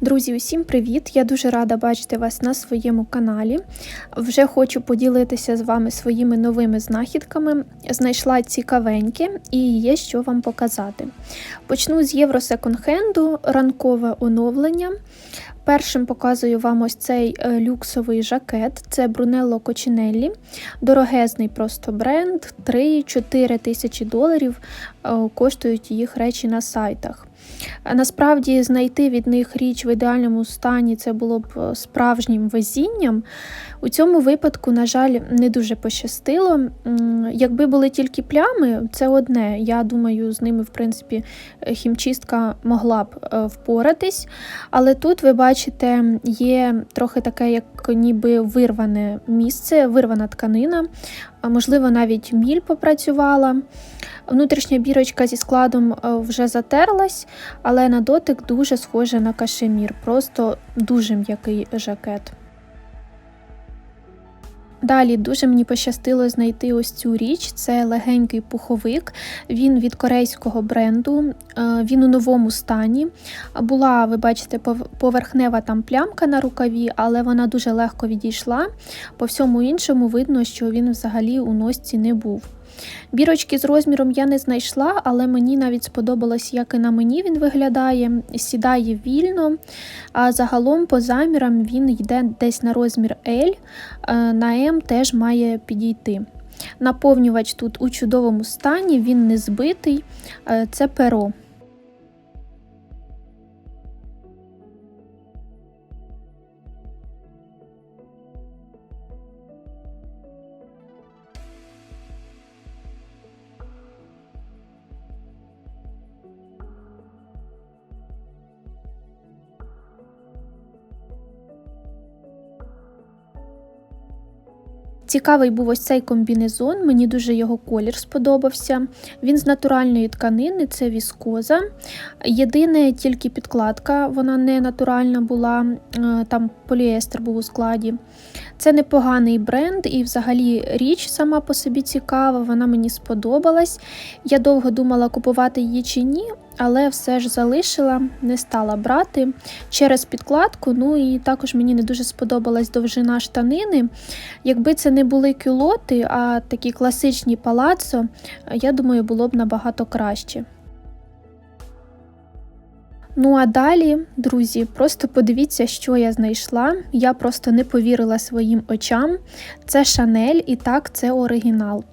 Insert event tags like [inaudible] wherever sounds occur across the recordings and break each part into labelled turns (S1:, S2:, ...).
S1: Друзі, усім привіт! Я дуже рада бачити вас на своєму каналі. Вже хочу поділитися з вами своїми новими знахідками. Знайшла цікавеньке і є що вам показати. Почну з Євро секонд-хенду, ранкове оновлення. Першим показую вам ось цей е, люксовий жакет, це Brunello Coccinelli. Дорогезний просто бренд, 3-4 тисячі доларів е, коштують їх речі на сайтах. Насправді знайти від них річ в ідеальному стані це було б е, справжнім везінням. У цьому випадку, на жаль, не дуже пощастило. Якби були тільки плями, це одне. Я думаю, з ними, в принципі, хімчистка могла б е, впоратись. Але тут, ви бачите, є трохи таке, як ніби вирване місце, вирвана тканина, можливо, навіть міль попрацювала. Внутрішня бірочка зі складом е, вже затерлась, але на дотик дуже схоже на кашемір, просто дуже м'який жакет. Далі дуже мені пощастило знайти ось цю річ. Це легенький пуховик. Він від корейського бренду, е, він у новому стані. Була, ви бачите, поверхнева там плямка на рукаві, але вона дуже легко відійшла. По всьому іншому видно, що він взагалі у носці не був. Бірочки з розміром я не знайшла, але мені навіть сподобалось, як і на мені він виглядає, сідає вільно, а загалом по замірам він йде десь на розмір L, е, на М теж має підійти. Наповнювач тут у чудовому стані, він не збитий, е, це перо. Цікавий був ось цей комбінезон, мені дуже його колір сподобався. Він з натуральної тканини, це віскоза. Єдине тільки підкладка, вона не натуральна була, е, там поліестер був у складі. Це непоганий бренд, і взагалі річ сама по собі цікава, вона мені сподобалась. Я довго думала, купувати її чи ні, але все ж залишила, не стала брати через підкладку. Ну і також мені не дуже сподобалась довжина штанини. Якби це не були кюлоти, а такі класичні палацо, я думаю, було б набагато краще. Ну а далі, друзі, просто подивіться, що я знайшла. Я просто не повірила своїм очам. Це Шанель, і так, це оригінал.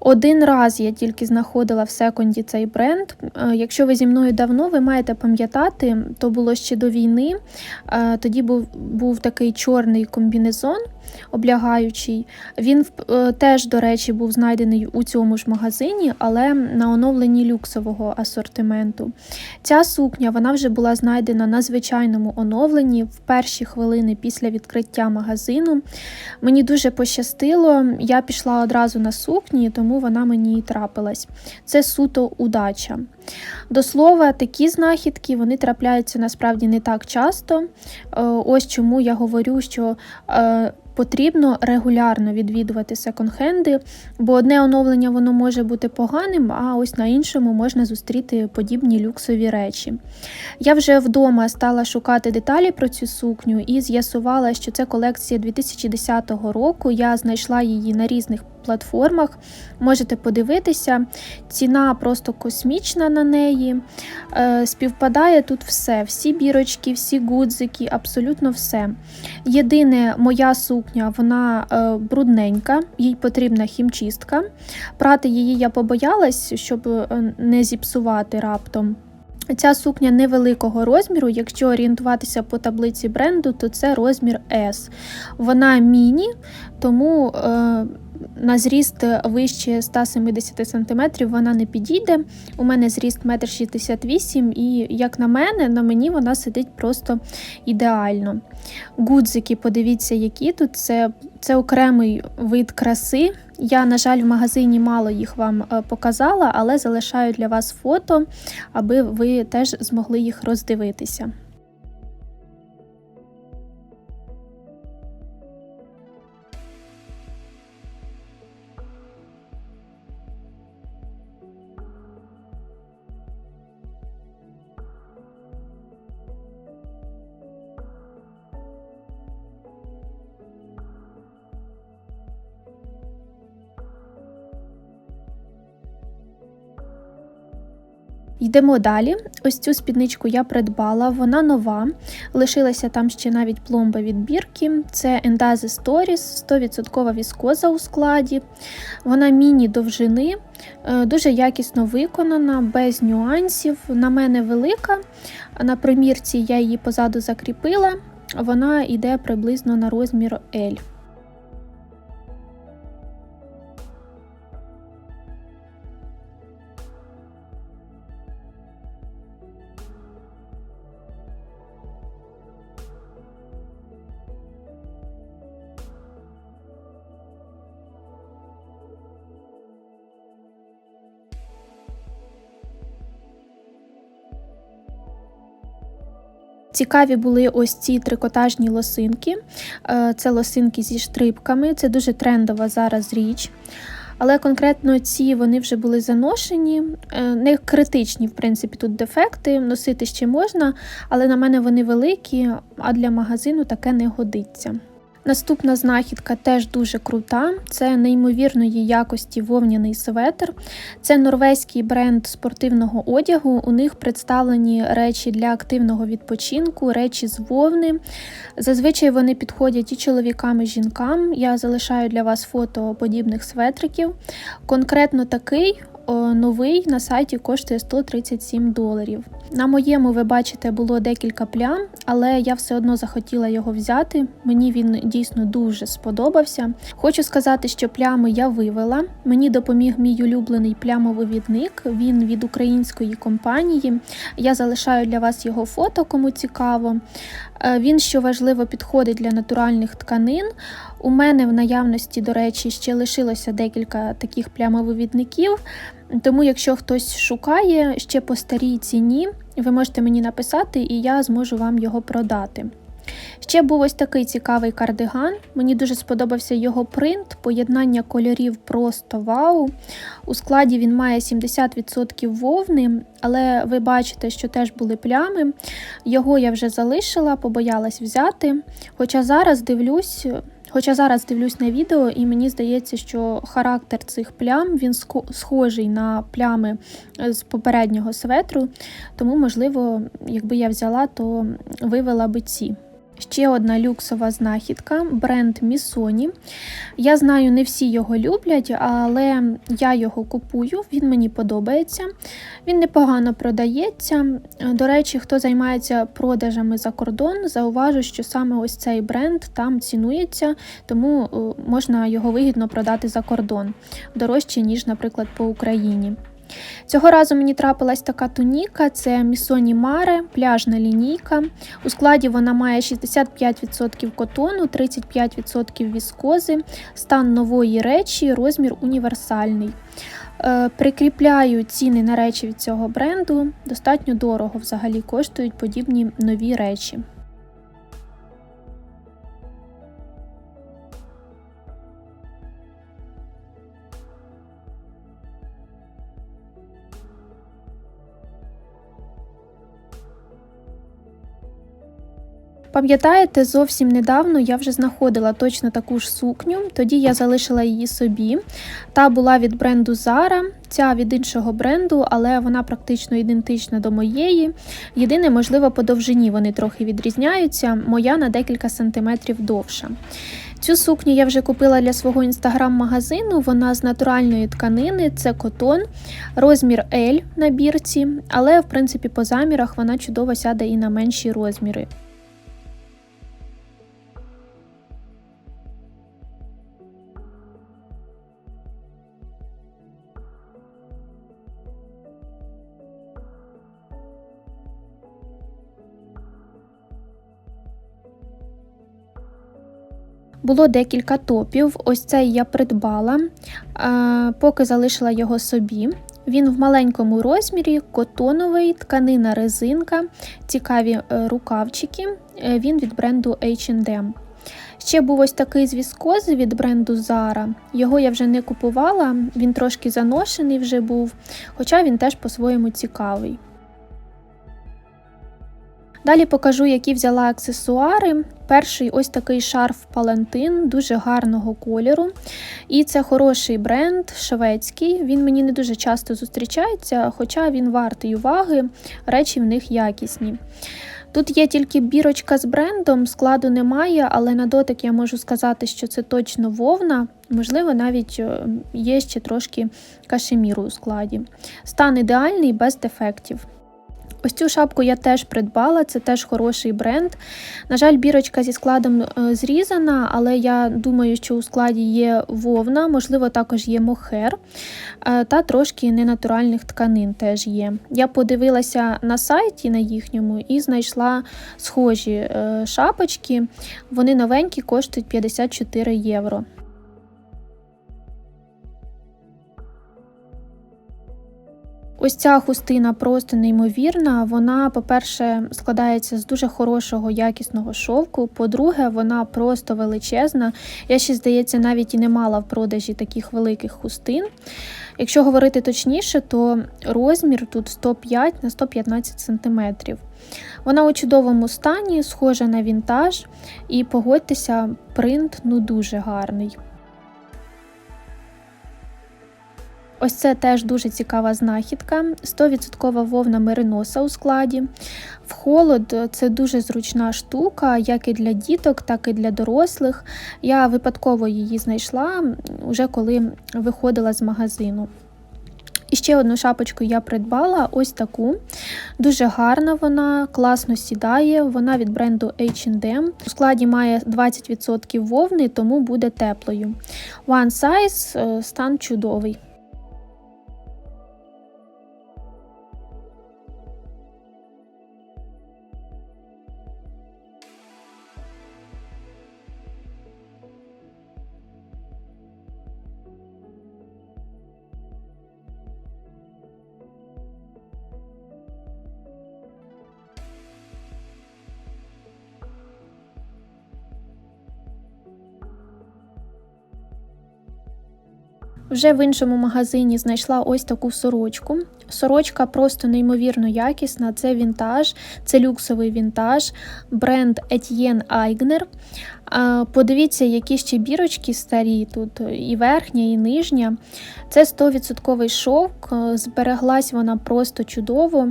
S1: Один раз я тільки знаходила в секонді цей бренд. Е, якщо ви зі мною давно, ви маєте пам'ятати, то було ще до війни. Е, тоді був був такий чорний комбінезон облягаючий. Він е, теж, до речі, був знайдений у цьому ж магазині, але на оновленні люксового асортименту. Ця сукня вона вже була знайдена на звичайному оновленні в перші хвилини після відкриття магазину. Мені дуже пощастило, я пішла одразу на сукню сукні, тому вона мені і трапилась. Це суто удача. До слова, такі знахідки вони трапляються насправді не так часто. Е, ось чому я говорю, що е, потрібно регулярно відвідувати секонд-хенди, бо одне оновлення воно може бути поганим, а ось на іншому можна зустріти подібні люксові речі. Я вже вдома стала шукати деталі про цю сукню і з'ясувала, що це колекція 2010 року. Я знайшла її на різних платформах. Можете подивитися, ціна просто космічна на неї. Е, співпадає тут все, всі бірочки, всі гудзики, абсолютно все. Єдине, моя сукня, вона е, брудненька, їй потрібна хімчистка. Прати її я побоялась, щоб е, не зіпсувати раптом. Ця сукня невеликого розміру, якщо орієнтуватися по таблиці бренду, то це розмір S. Вона міні, тому е, на зріст вище 170 см вона не підійде. У мене зріст 1,68 м, і, як на мене, на мені вона сидить просто ідеально. Гудзики, подивіться, які тут це, це окремий вид краси. Я, на жаль, в магазині мало їх вам е, показала, але залишаю для вас фото, аби ви теж змогли їх роздивитися. Йдемо далі. Ось цю спідничку я придбала, вона нова. Лишилася там ще навіть пломба від бірки. Це Endaze Stories, 100% віскоза у складі. Вона міні-довжини, е, дуже якісно виконана, без нюансів. На мене велика. На примірці я її позаду закріпила. Вона йде приблизно на розмір L. Цікаві були ось ці трикотажні лосинки. Е, Це лосинки зі штрибками, це дуже трендова зараз річ. Але конкретно ці вони вже були заношені, е, не критичні, в принципі, тут дефекти, носити ще можна, але на мене вони великі, а для магазину таке не годиться. Наступна знахідка теж дуже крута. Це неймовірної якості вовняний светр. Це норвезький бренд спортивного одягу. У них представлені речі для активного відпочинку, речі з вовни. Зазвичай вони підходять і чоловікам, і жінкам. Я залишаю для вас фото подібних светриків. Конкретно такий новий на сайті коштує 137 доларів. На моєму, ви бачите, було декілька плям, але я все одно захотіла його взяти. Мені він дійсно дуже сподобався. Хочу сказати, що плями я вивела. Мені допоміг мій улюблений плямовивідник. Він від української компанії. Я залишаю для вас його фото, кому цікаво. Е, він, що важливо, підходить для натуральних тканин. У мене в наявності, до речі, ще лишилося декілька таких плямовивідників. Тому, якщо хтось шукає ще по старій ціні, ви можете мені написати, і я зможу вам його продати. Ще був ось такий цікавий кардиган. Мені дуже сподобався його принт, поєднання кольорів просто вау. У складі він має 70% вовни, але ви бачите, що теж були плями. Його я вже залишила, побоялась взяти. Хоча зараз дивлюсь. Хоча зараз дивлюсь на відео, і мені здається, що характер цих плям він схожий на плями з попереднього светру, тому, можливо, якби я взяла, то вивела би ці. Ще одна люксова знахідка бренд Місоні. Я знаю, не всі його люблять, але я його купую, він мені подобається. Він непогано продається. До речі, хто займається продажами за кордон, зауважу, що саме ось цей бренд там цінується, тому е, можна його вигідно продати за кордон дорожче, ніж, наприклад, по Україні. Цього разу мені трапилась така туніка, це Місоні Маре, пляжна лінійка. У складі вона має 65% котону, 35% віскози, стан нової речі, розмір універсальний. Е, прикріпляю ціни на речі від цього бренду. Достатньо дорого взагалі коштують подібні нові речі. Пам'ятаєте, зовсім недавно я вже знаходила точно таку ж сукню, тоді я залишила її собі. Та була від бренду Zara, ця від іншого бренду, але вона практично ідентична до моєї. Єдине, можливо, по довжині вони трохи відрізняються, моя на декілька сантиметрів довша. Цю сукню я вже купила для свого інстаграм-магазину. Вона з натуральної тканини, це котон, розмір L на бірці, але в принципі по замірах вона чудово сяде і на менші розміри. Було декілька топів. Ось цей я придбала, поки залишила його собі. Він в маленькому розмірі, котоновий, тканина резинка, цікаві е, рукавчики. Е, він від бренду H&M. Ще був ось такий з віскози від бренду Zara. Його я вже не купувала, він трошки заношений вже був, хоча він теж по-своєму цікавий. Далі покажу, які взяла аксесуари. Перший ось такий шарф Палантин, дуже гарного кольору. І це хороший бренд шведський. Він мені не дуже часто зустрічається, хоча він вартий уваги, речі в них якісні. Тут є тільки бірочка з брендом, складу немає, але на дотик я можу сказати, що це точно вовна. Можливо, навіть е, є ще трошки кашеміру у складі. Стан ідеальний, без дефектів. Ось цю шапку я теж придбала, це теж хороший бренд. На жаль, бірочка зі складом е, зрізана, але я думаю, що у складі є вовна, можливо, також є мохер е, та трошки ненатуральних тканин теж є. Я подивилася на сайті на їхньому і знайшла схожі е, шапочки. Вони новенькі, коштують 54 євро. Ось ця хустина просто неймовірна. Вона, по-перше, складається з дуже хорошого якісного шовку. По-друге, вона просто величезна. Я ще, здається, навіть і не мала в продажі таких великих хустин. Якщо говорити точніше, то розмір тут 105 на 115 см. Вона у чудовому стані, схожа на вінтаж, і погодьтеся, принт ну дуже гарний. Ось це теж дуже цікава знахідка. 100% вовна мериноса у складі. В холод це дуже зручна штука, як і для діток, так і для дорослих. Я випадково її знайшла вже коли виходила з магазину. І ще одну шапочку я придбала ось таку. Дуже гарна вона, класно сідає. Вона від бренду H&M. У складі має 20% вовни, тому буде теплою. One size, е, стан чудовий. Вже в іншому магазині знайшла ось таку сорочку. Сорочка просто неймовірно якісна. Це вінтаж, це люксовий вінтаж, бренд Etienne Aigner. Подивіться, які ще бірочки старі тут, і верхня, і нижня. Це 100% шовк, збереглась вона просто чудово.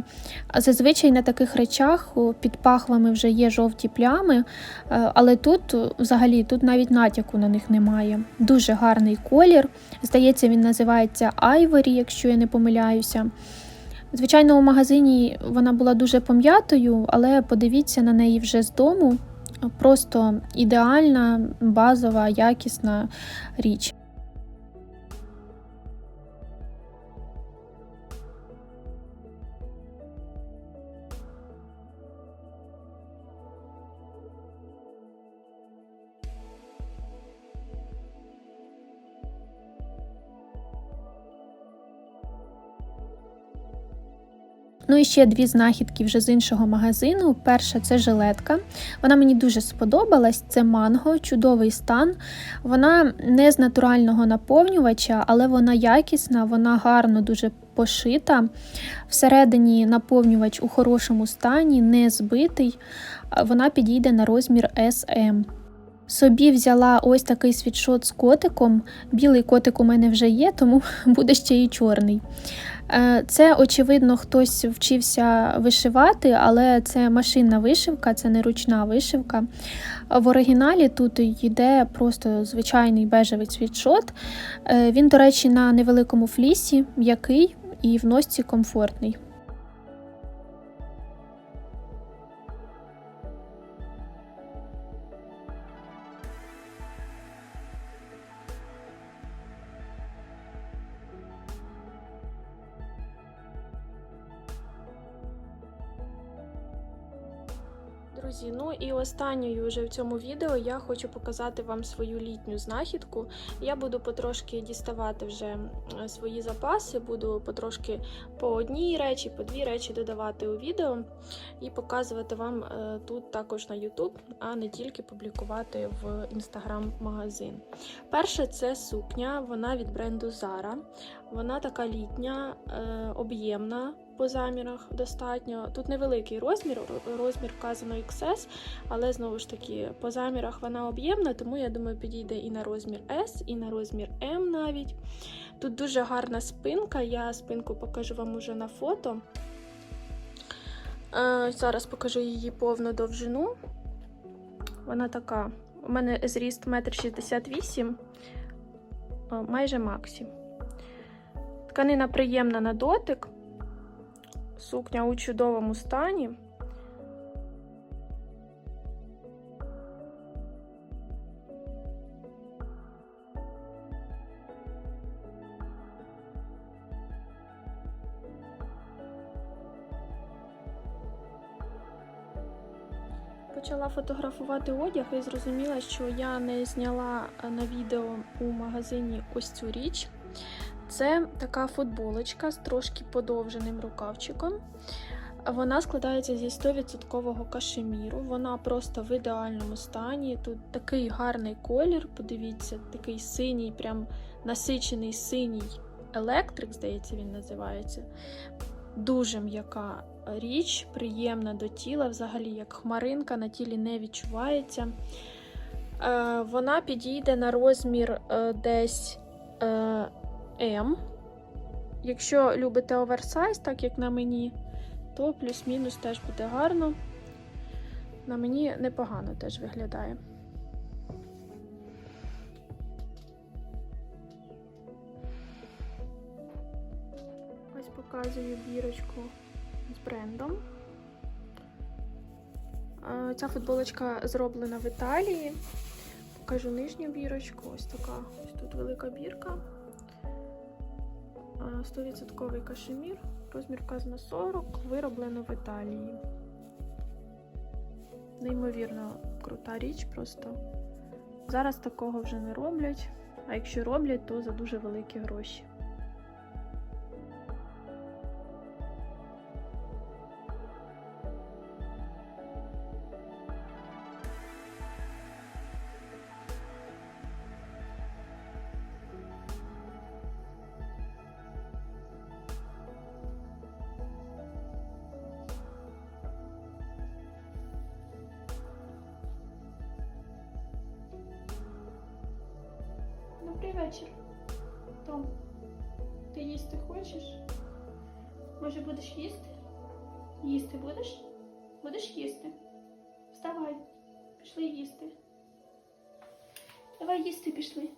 S1: Зазвичай на таких речах під пахвами вже є жовті плями, але тут взагалі тут навіть натяку на них немає. Дуже гарний колір. Здається, він називається Ivory, якщо я не помиляюся. Звичайно, у магазині вона була дуже пом'ятою, але подивіться на неї вже з дому. Просто ідеальна, базова, якісна річ. Ну і ще дві знахідки вже з іншого магазину. Перша це жилетка. Вона мені дуже сподобалась. Це манго, чудовий стан. Вона не з натурального наповнювача, але вона якісна, вона гарно дуже пошита. Всередині наповнювач у хорошому стані, не збитий. Вона підійде на розмір SM. Собі взяла ось такий світшот з котиком. Білий котик у мене вже є, тому [laughs] буде ще і чорний. Е, це, очевидно, хтось вчився вишивати, але це машинна вишивка, це не ручна вишивка. В оригіналі тут йде просто звичайний бежевий світшот. Е, він, до речі, на невеликому флісі, м'який і в носці комфортний. Останньою вже в цьому відео я хочу показати вам свою літню знахідку. Я буду потрошки діставати вже свої запаси, буду потрошки по одній речі, по дві речі додавати у відео і показувати вам е, тут також на YouTube, а не тільки публікувати в інстаграм-магазин. Перше, це сукня, вона від бренду Zara. Вона така літня, е, об'ємна по замірах достатньо. Тут невеликий розмір, розмір вказано XS, але знову ж таки по замірах вона об'ємна, тому я думаю, підійде і на розмір S, і на розмір M навіть. Тут дуже гарна спинка, я спинку покажу вам уже на фото. Зараз покажу її повну довжину. Вона така. У мене зріст 1,68 м, майже максі. Тканина приємна на дотик. Сукня у чудовому стані. Почала фотографувати одяг і зрозуміла, що я не зняла е, на відео у магазині ось цю річ. Це така футболочка з трошки подовженим рукавчиком. Вона складається зі 100% кашеміру. Вона просто в ідеальному стані. Тут такий гарний колір. Подивіться, такий синій, прям насичений синій електрик, здається, він називається. Дуже м'яка річ, приємна до тіла, взагалі як хмаринка на тілі не відчувається. Е, вона підійде на розмір е, десь е, М. Якщо любите оверсайз, так як на мені, то плюс-мінус теж буде гарно. На мені непогано теж виглядає. Ось показую бірочку з брендом. Ця футболочка зроблена в Італії. Покажу нижню бірочку. Ось така. Ось тут велика бірка. Е, 100% кашемір. Розмір вказано 40, вироблено в Італії. Неймовірно крута річ просто. Зараз такого вже не роблять, а якщо роблять, то за дуже великі гроші. вечір. Том, ти їсти хочеш? Може, будеш їсти? Їсти будеш? Будеш їсти? Вставай, пішли їсти. Давай їсти пішли.